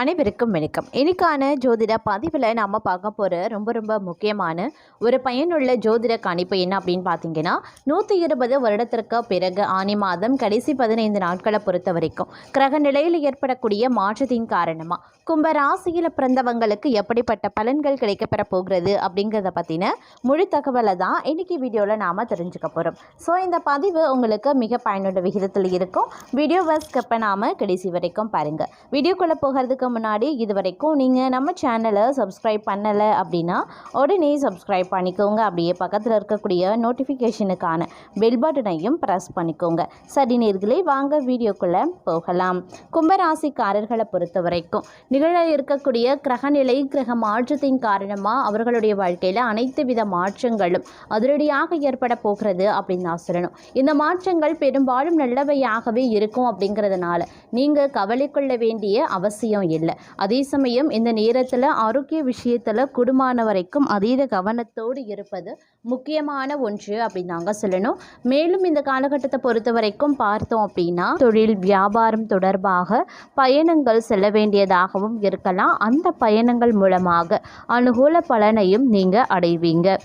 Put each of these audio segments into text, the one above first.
அனைவருக்கும் வணக்கம். இன்னைக்கான ஜோதிட பதிவில் நாம் பார்க்க போகிற ரொம்ப ரொம்ப முக்கியமான ஒரு பயனுள்ள ஜோதிட கணிப்பு என்ன அப்படின்னு பார்த்தீங்கன்னா நூற்றி இருபது வருடத்திற்கு பிறகு ஆனி மாதம் கடைசி பதினைந்து நாட்களை பொறுத்த வரைக்கும் கிரக நிலையில் ஏற்படக்கூடிய மாற்றத்தின் காரணமாக கும்ப ராசியில் பிறந்தவங்களுக்கு எப்படிப்பட்ட பலன்கள் கிடைக்கப்பெற போகிறது அப்படிங்கிறத பற்றின முழு தகவலை தான் இன்றைக்கி வீடியோவில் நாம் தெரிஞ்சுக்க போகிறோம் ஸோ இந்த பதிவு உங்களுக்கு மிக பயனுள்ள விகிதத்தில் இருக்கும். வீடியோவை ஸ்கிப் நாம் கடைசி வரைக்கும் பாருங்கள் வீடியோக்குள்ளே போகிறதுக்கு முன்னாடி இது வரைக்கும் நீங்கள் நம்ம சேனலை சப்ஸ்கிரைப் பண்ணலை அப்படின்னா உடனே சப்ஸ்கிரைப் பண்ணிக்கோங்க. அப்படியே பக்கத்தில் இருக்கக்கூடிய நோட்டிஃபிகேஷனுக்கான பெல் பட்டனையும் ப்ரெஸ் பண்ணிக்கோங்க. சரி நேர்களே வாங்க வீடியோக்குள்ளே போகலாம். கும்பராசிக்காரர்களை பொறுத்த வரைக்கும் நிகழ இருக்கக்கூடிய கிரகநிலை கிரக மாற்றத்தின் காரணமாக அவர்களுடைய வாழ்க்கையில் அனைத்து வித மாற்றங்களும் அதிரடியாக ஏற்பட போகிறது அப்படின்னு நான் சொல்லணும். இந்த மாற்றங்கள் பெரும்பாலும் நல்லவையாகவே இருக்கும் அப்படிங்கிறதுனால நீங்கள் கவலை கொள்ள வேண்டிய அவசியம் இல்லை அதே சமயம் இந்த நேரத்தில் ஆரோக்கிய விஷயத்தில் குடும்பமான வரைக்கும் அதீத கவனத்தோடு இருப்பது முக்கியமான ஒன்று அப்படின்னு நாங்கள் சொல்லணும். மேலும் இந்த காலகட்டத்தை பொறுத்த வரைக்கும் பார்த்தோம் அப்படின்னா தொழில் வியாபாரம் தொடர்பாக பயணங்கள் செல்ல வேண்டியதாகவும் இருக்கலாம். அந்த பயணங்கள் மூலமாக அனுகூல பலனையும் நீங்கள் அடைவீங்க.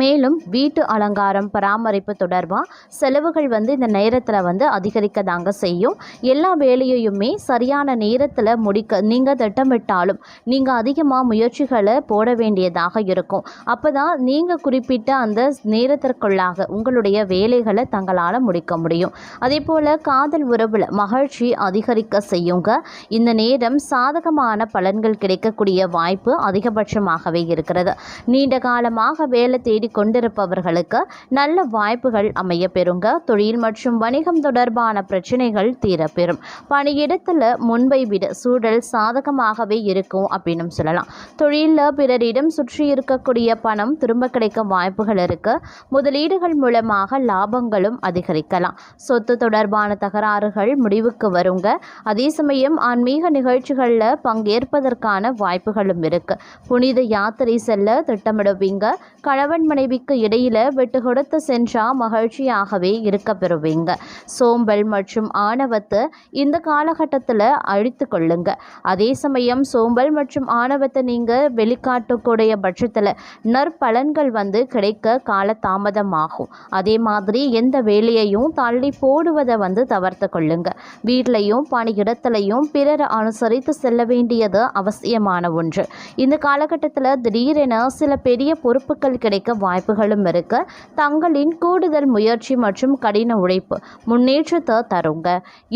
மேலும் வீட்டு அலங்காரம் பராமரிப்பு தொடர்பாக செலவுகள் வந்து இந்த நேரத்தில் வந்து அதிகரிக்க தாங்க செய்யும். எல்லா வேலையையுமே சரியான நேரத்தில் முடிக்க நீங்கள் திட்டமிட்டாலும் நீங்கள் அதிகமாக முயற்சிகளை போட வேண்டியதாக இருக்கும். அப்போ தான் நீங்கள் குறிப்பிட்ட அந்த நேரத்திற்குள்ளாக உங்களுடைய வேலைகளை தங்களால் முடிக்க முடியும். அதே போல் காதல் உறவில் மகிழ்ச்சி அதிகரிக்க செய்யுங்க. இந்த நேரம் சாதகமான பலன்கள் கிடைக்கக்கூடிய வாய்ப்பு அதிகபட்சமாகவே இருக்கிறது. நீண்ட காலமாக வேலை தேடி கொண்டிருப்பவர்களுக்கு நல்ல வாய்ப்புகள் அமைய பெறுங்க தொழில் மற்றும் வணிகம் தொடர்பான பிரச்சனைகள் தீரப்பெறும். பணியிடத்தில் முன்பை விட சூழல் சாதகமாகவே இருக்கும் அப்படின்னு சொல்லலாம். தொழிலில் பிறரிடம் சுற்றி இருக்கக்கூடிய பணம் திரும்ப கிடைக்க வாய்ப்புகள் இருக்கு. முதலீடுகள் மூலமாக லாபங்களும் அதிகரிக்கலாம். சொத்து தொடர்பான தகராறுகள் முடிவுக்கு வருங்க. அதே சமயம் ஆன்மீக நிகழ்ச்சிகளில் பங்கேற்பதற்கான வாய்ப்புகளும் இருக்கு. புனித யாத்திரை செல்ல திட்டமிடுவீங்க. கணவன் மனைவிக்கு இடையில விட்டு கொடுத்து சென்றா மகிழ்ச்சியாகவே இருக்க பெறுவீங்க. சோம்பல் மற்றும் ஆணவத்தை இந்த காலகட்டத்தில் அழித்து கொள்ளுங்க. அதே சமயம் சோம்பல் மற்றும் ஆணவத்தை நீங்கள் வெளிக்காட்டக்கூடிய பட்சத்தில் நற்பலன்கள் வந்து கிடைக்க கால தாமதமாகும் அதே மாதிரி எந்த வேலையையும் தள்ளி போடுவதை வந்து தவிர்த்து கொள்ளுங்க. பணி பணியிடத்திலையும் பிறர் அனுசரித்து செல்ல வேண்டியது அவசியமான ஒன்று. இந்த காலகட்டத்தில் திடீரென சில பெரிய பொறுப்புகள் கிடைக்க வாய்ப்புகளும் இருக்கு தங்களின் கூடுதல் முயற்சி மற்றும் கடின உழைப்பு முன்னேற்றத்தை தருங்க.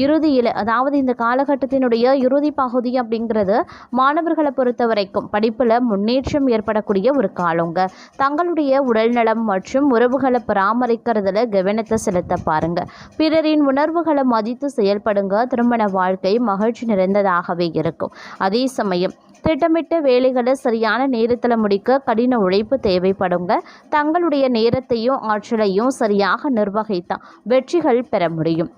இறுதியில் அதாவது இந்த காலகட்டத்தினுடைய இறுதி பகுதி அப்படிங்கிறது மாணவர்களை பொறுத்த வரைக்கும் படிப்பில் முன்னேற்றம் ஏற்படக்கூடிய ஒரு காலங்க. தங்களுடைய உடல்நலம் மற்றும் உறவுகளை பராமரிக்கிறதுல கவனத்தை செலுத்த பாருங்க. பிறரின் உணர்வுகளை மதித்து செயல்படுங்க. திருமண வாழ்க்கை மகிழ்ச்சி நிறைந்ததாகவே இருக்கும். அதே சமயம் திட்டமிட்ட வேலைகளை சரியான நேரத்தில் முடிக்க கடின உழைப்பு தேவைப்படுங்க. தங்களுடைய நேரத்தையும் ஆற்றலையும் சரியாக நிர்வகித்தால் வெற்றிகள் பெற முடியும்.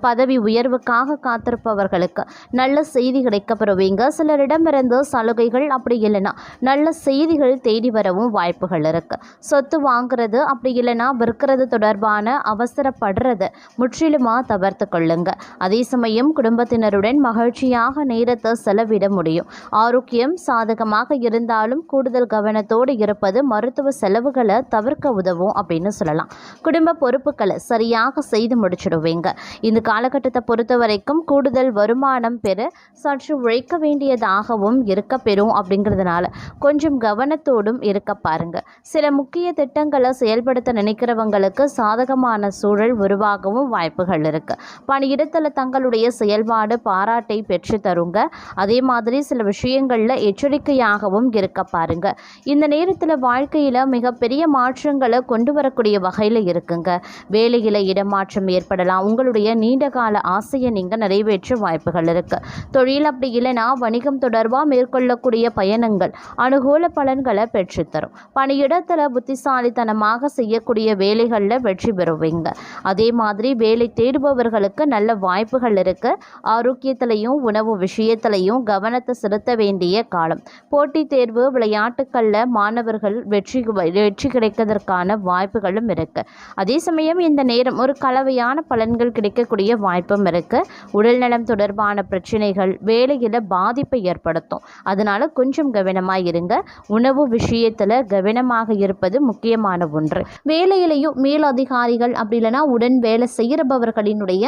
பதவி உயர்வுக்காக காத்திருப்பவர்களுக்கு நல்ல செய்தி கிடைக்கப்படுவீங்க சிலரிடமிருந்து சலுகைகள் அப்படி இல்லைன்னா நல்ல செய்திகள் தேடி வரவும் வாய்ப்புகள் இருக்குது சொத்து வாங்குறது அப்படி இல்லைன்னா விற்கிறது தொடர்பான அவசரப்படுறத முற்றிலுமாக தவிர்த்து கொள்ளுங்க. அதே சமயம் குடும்பத்தினருடன் மகிழ்ச்சியாக நேரத்தை செலவிட முடியும். ஆரோக்கியம் சாதகமாக இருந்தாலும் கூடுதல் கவனத்தோடு இருப்பது மருத்துவ செலவுகளை தவிர்க்க உதவும் அப்படின்னு சொல்லலாம். குடும்ப பொறுப்புகளை சரியாக செய்து முடிச்சிடுவீங்க. இந்த காலகட்டத்தை பொறுத்த வரைக்கும் கூடுதல் வருமானம் பெற சற்று உழைக்க வேண்டியதாகவும் இருக்க பெறும் அப்படிங்கிறதுனால கொஞ்சம் கவனத்தோடும் இருக்க பாருங்க. சில முக்கிய திட்டங்களை செயல்படுத்த நினைக்கிறவங்களுக்கு சாதகமான சூழல் உருவாகவும் வாய்ப்புகள் இருக்கு. பணியிடத்தில் தங்களுடைய செயல்பாடு பாராட்டை பெற்று தருங்க. அதே மாதிரி சில விஷயங்களில் எச்சரிக்கையாகவும் இருக்க பாருங்க. இந்த நேரத்தில் வாழ்க்கையில் மிகப்பெரிய மாற்றங்களை கொண்டு வரக்கூடிய வகையில் இருக்குங்க. வேலையில் இடமாற்றம் ஏற்படலாம். உங்களுடைய நீண்ட கால ஆசையை நீங்கள் நிறைவேற்ற வாய்ப்புகள் இருக்குது தொழில் அப்படி இல்லைன்னா வணிகம் தொடர்பாக மேற்கொள்ளக்கூடிய பயணங்கள் அனுகூல பலன்களை பெற்றுத்தரும். பணியிடத்தில் புத்திசாலித்தனமாக செய்யக்கூடிய வேலைகளில் வெற்றி பெறுவீங்க. அதே மாதிரி வேலை தேடுபவர்களுக்கு நல்ல வாய்ப்புகள் இருக்கு. ஆரோக்கியத்திலையும் உணவு விஷயத்திலையும் கவனத்தை செலுத்த வேண்டிய காலம். போட்டித் தேர்வு விளையாட்டுக்களில் மாணவர்கள் வெற்றி வெற்றி கிடைக்கிறதுக்கான வாய்ப்புகளும் இருக்கு. அதே சமயம் இந்த நேரம் ஒரு கலவையான பலன்கள் கிடைக்கக்கூடிய ஏற்படக்கூடிய வாய்ப்பும் இருக்குது உடல்நலம் தொடர்பான பிரச்சனைகள் வேலையில் பாதிப்பை ஏற்படுத்தும். அதனால் கொஞ்சம் கவனமாக இருங்க. உணவு விஷயத்தில் கவனமாக இருப்பது முக்கியமான ஒன்று. வேலையிலையும் மேலதிகாரிகள் அப்படி இல்லைனா உடன் வேலை செய்கிறபவர்களினுடைய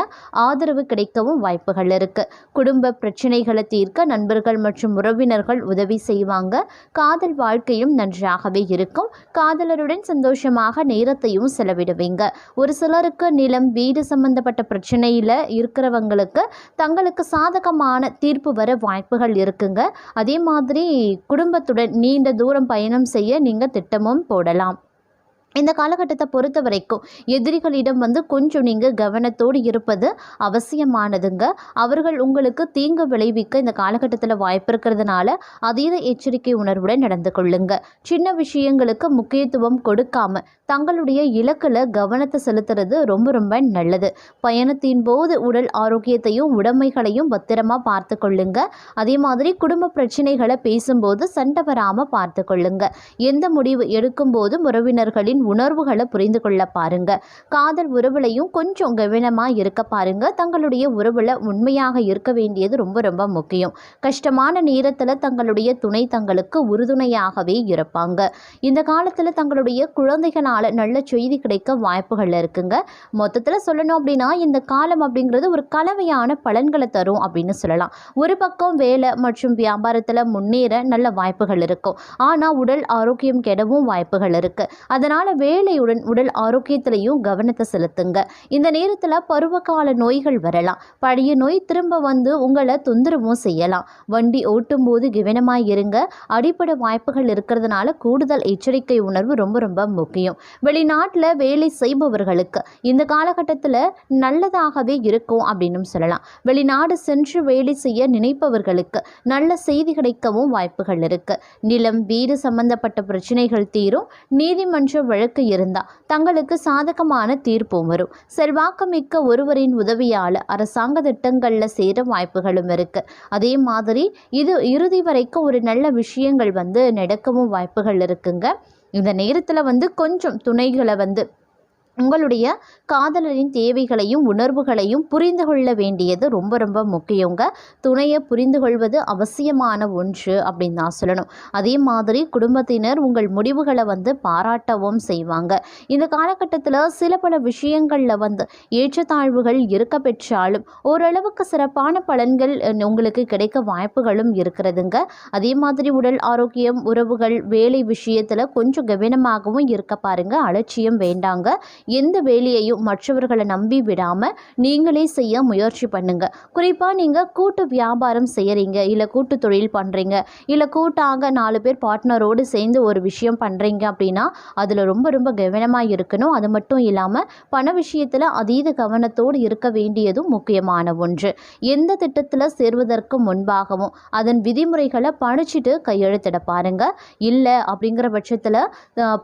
ஆதரவு கிடைக்கவும் வாய்ப்புகள் இருக்குது குடும்ப பிரச்சனைகளை தீர்க்க நண்பர்கள் மற்றும் உறவினர்கள் உதவி செய்வாங்க. காதல் வாழ்க்கையும் நன்றாகவே இருக்கும். காதலருடன் சந்தோஷமாக நேரத்தையும் செலவிடுவீங்க. ஒரு சிலருக்கு நிலம் வீடு சம்பந்தப்பட்ட பிரச்சனை பிரச்சனையில் இருக்கிறவங்களுக்கு தங்களுக்கு சாதகமான தீர்ப்பு வர வாய்ப்புகள் இருக்குங்க. அதே மாதிரி குடும்பத்துடன் நீண்ட தூரம் பயணம் செய்ய நீங்கள் திட்டமும் போடலாம். இந்த காலகட்டத்தை பொறுத்த வரைக்கும் எதிரிகளிடம் வந்து கொஞ்சம் நீங்கள் கவனத்தோடு இருப்பது அவசியமானதுங்க. அவர்கள் உங்களுக்கு தீங்கு விளைவிக்க இந்த காலகட்டத்தில் வாய்ப்பு இருக்கிறதுனால அதீத எச்சரிக்கை உணர்வுடன் நடந்து கொள்ளுங்க. சின்ன விஷயங்களுக்கு முக்கியத்துவம் கொடுக்காம தங்களுடைய இலக்கில் கவனத்தை செலுத்துறது ரொம்ப ரொம்ப நல்லது. பயணத்தின் போது உடல் ஆரோக்கியத்தையும் உடமைகளையும் பத்திரமா பார்த்து கொள்ளுங்க. அதே மாதிரி குடும்ப பிரச்சனைகளை பேசும்போது சண்டை வராமல் பார்த்து கொள்ளுங்க. எந்த முடிவு எடுக்கும்போதும் உறவினர்களின் உணர்வுகளை புரிந்து கொள்ள பாருங்க. காதல் உறவுலையும் கொஞ்சம் கவனமாக இருக்க பாருங்க. தங்களுடைய உறவில் உண்மையாக இருக்க வேண்டியது ரொம்ப ரொம்ப முக்கியம். கஷ்டமான நேரத்தில் தங்களுடைய துணை தங்களுக்கு உறுதுணையாகவே இருப்பாங்க. இந்த காலத்தில் தங்களுடைய குழந்தைகளால் நல்ல செய்தி கிடைக்க வாய்ப்புகள் இருக்குங்க. மொத்தத்தில் சொல்லணும் அப்படின்னா இந்த காலம் அப்படிங்கிறது ஒரு கலவையான பலன்களை தரும் அப்படின்னு சொல்லலாம். ஒரு பக்கம் வேலை மற்றும் வியாபாரத்தில் முன்னேற நல்ல வாய்ப்புகள் இருக்கும். ஆனால் உடல் ஆரோக்கியம் கெடவும் வாய்ப்புகள் இருக்குது அதனால் வேலையுடன் உடல் ஆரோக்கியத்திலையும் கவனத்தை செலுத்துங்க. இந்த நேரத்தில் பருவகால நோய்கள் வரலாம். பழைய நோய் திரும்ப வந்து உங்களை தொந்தரவும் செய்யலாம். வண்டி ஓட்டும் போது கவனமாக இருங்க. அடிப்படை வாய்ப்புகள் இருக்கிறதுனால கூடுதல் எச்சரிக்கை உணர்வு ரொம்ப ரொம்ப முக்கியம். வெளிநாட்டில் வேலை செய்பவர்களுக்கு இந்த காலகட்டத்தில் நல்லதாகவே இருக்கும் அப்படின்னு சொல்லலாம். வெளிநாடு சென்று வேலை செய்ய நினைப்பவர்களுக்கு நல்ல செய்தி கிடைக்கவும் வாய்ப்புகள் இருக்கு. நிலம் வீடு சம்பந்தப்பட்ட பிரச்சனைகள் தீரும். நீதிமன்ற வழக்கு இருந்தால் தங்களுக்கு சாதகமான தீர்ப்பும் வரும். செல்வாக்குமிக்க ஒருவரின் உதவியால் அரசாங்க திட்டங்களில் சேர வாய்ப்புகளும் இருக்கு. அதே மாதிரி இது இறுதி வரைக்கும் ஒரு நல்ல விஷயங்கள் வந்து நடக்கவும் வாய்ப்புகள் இருக்குங்க. இந்த நேரத்தில் வந்து கொஞ்சம் துணைகளை வந்து உங்களுடைய காதலரின் தேவைகளையும் உணர்வுகளையும் புரிந்து கொள்ள வேண்டியது ரொம்ப ரொம்ப முக்கியங்க. துணையை புரிந்து கொள்வது அவசியமான ஒன்று அப்படின்னு தான் சொல்லணும். அதே மாதிரி குடும்பத்தினர் உங்கள் முடிவுகளை வந்து பாராட்டவும் செய்வாங்க. இந்த காலகட்டத்தில் சில பல விஷயங்களில் வந்து ஏற்றத்தாழ்வுகள் இருக்க பெற்றாலும் ஓரளவுக்கு சிறப்பான பலன்கள் உங்களுக்கு கிடைக்க வாய்ப்புகளும் இருக்கிறதுங்க. அதே மாதிரி உடல் ஆரோக்கியம் உறவுகள் வேலை விஷயத்தில் கொஞ்சம் கவனமாகவும் இருக்க பாருங்கள் அலட்சியம் வேண்டாங்க. எந்த வேலையையும் மற்றவர்களை நம்பி விடாமல் நீங்களே செய்ய முயற்சி பண்ணுங்கள் குறிப்பாக நீங்கள் கூட்டு வியாபாரம் செய்கிறீங்க இல்லை கூட்டு தொழில் பண்ணுறீங்க இல்லை கூட்டாக நாலு பேர் பார்ட்னரோடு சேர்ந்து ஒரு விஷயம் பண்ணுறீங்க அப்படின்னா அதில் ரொம்ப ரொம்ப கவனமாக இருக்கணும். அது மட்டும் இல்லாமல் பண விஷயத்தில் அதீத கவனத்தோடு இருக்க வேண்டியதும் முக்கியமான ஒன்று. எந்த திட்டத்தில் சேர்வதற்கு முன்பாகவும் அதன் விதிமுறைகளை படிச்சுட்டு கையெழுத்திட பாருங்கள் இல்லை அப்படிங்கிற பட்சத்தில்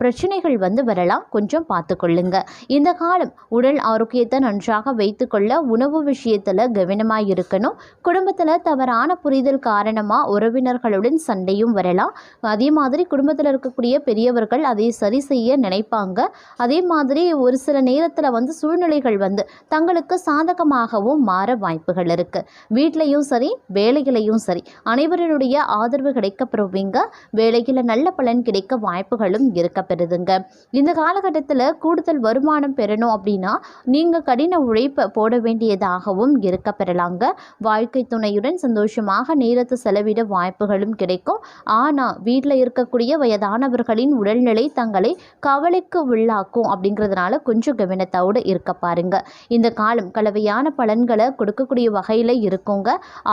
பிரச்சனைகள் வந்து வரலாம். கொஞ்சம் பார்த்துக்கொள்ளுங்க. இந்த காலம் உடல் ஆரோக்கியத்தை நன்றாக வைத்துக்கொள்ள உணவு விஷயத்தில் கவனமாக இருக்கணும் குடும்பத்தில் தவறான புரிதல் காரணமாக உறவினர்களுடன் சண்டையும் வரலாம். அதே மாதிரி குடும்பத்தில் இருக்கக்கூடிய பெரியவர்கள் அதை சரி செய்ய நினைப்பாங்க. அதே மாதிரி ஒரு சில நேரத்தில் வந்து சூழ்நிலைகள் வந்து தங்களுக்கு சாதகமாகவும் மாற வாய்ப்புகள் இருக்குது வீட்லேயும் சரி வேலைகளையும் சரி அனைவருடைய ஆதரவு கிடைக்க பெறுவீங்க வேலையில் நல்ல பலன் கிடைக்க வாய்ப்புகளும் இருக்க பெறுதுங்க இந்த காலகட்டத்தில் கூடுதல் வரும் வருமானம் பெறணும் அப்படின்னா நீங்கள் கடின உழைப்பை போட வேண்டியதாகவும் இருக்க பெறலாங்க. வாழ்க்கை துணையுடன் சந்தோஷமாக நேரத்தை செலவிட வாய்ப்புகளும் கிடைக்கும். ஆனால் வீட்டில் இருக்கக்கூடிய வயதானவர்களின் உடல்நிலை தங்களை கவலைக்கு உள்ளாக்கும் அப்படிங்கிறதுனால கொஞ்சம் கவனத்தோடு இருக்க பாருங்க. இந்த காலம் கலவையான பலன்களை கொடுக்கக்கூடிய வகையில் இருக்குங்க.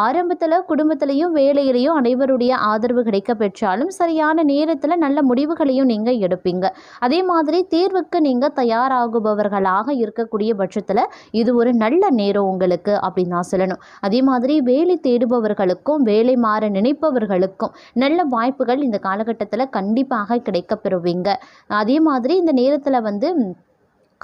ஆரம்பத்தில் குடும்பத்திலையும் வேலையிலையும் அனைவருடைய ஆதரவு கிடைக்க பெற்றாலும் சரியான நேரத்தில் நல்ல முடிவுகளையும் நீங்கள் எடுப்பீங்க. அதே மாதிரி தேர்வுக்கு நீங்கள் தயாராக ஆகுபவர்களாக இருக்கக்கூடிய பட்சத்தில் இது ஒரு நல்ல நேரம் உங்களுக்கு அப்படின்னு நான் சொல்லணும். அதே மாதிரி வேலை தேடுபவர்களுக்கும் வேலை மாற நினைப்பவர்களுக்கும் நல்ல வாய்ப்புகள் இந்த காலகட்டத்தில் கண்டிப்பாக கிடைக்கப்பெறுவீங்க. அதே மாதிரி இந்த நேரத்தில் வந்து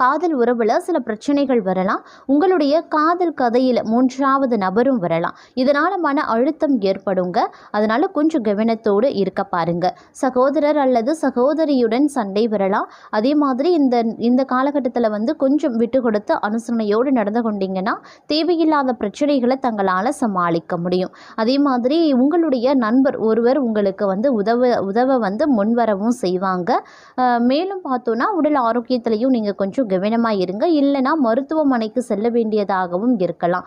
காதல் உறவில் சில பிரச்சனைகள் வரலாம். உங்களுடைய காதல் கதையில் மூன்றாவது நபரும் வரலாம். இதனால் மன அழுத்தம் ஏற்படுங்க. அதனால் கொஞ்சம் கவனத்தோடு இருக்க பாருங்க. சகோதரர் அல்லது சகோதரியுடன் சண்டை வரலாம். அதே மாதிரி இந்த இந்த காலகட்டத்தில் வந்து கொஞ்சம் விட்டு கொடுத்து அனுசரணையோடு நடந்து கொண்டீங்கன்னா தேவையில்லாத பிரச்சனைகளை தங்களால் சமாளிக்க முடியும். அதே மாதிரி உங்களுடைய நண்பர் ஒருவர் உங்களுக்கு வந்து உதவ உதவ வந்து முன்வரவும் செய்வாங்க. மேலும் பார்த்தோன்னா உடல் ஆரோக்கியத்திலையும் நீங்கள் கொஞ்சம் கவனமாக இருங்க. இல்லைனா மருத்துவமனைக்கு செல்ல வேண்டியதாகவும் இருக்கலாம்.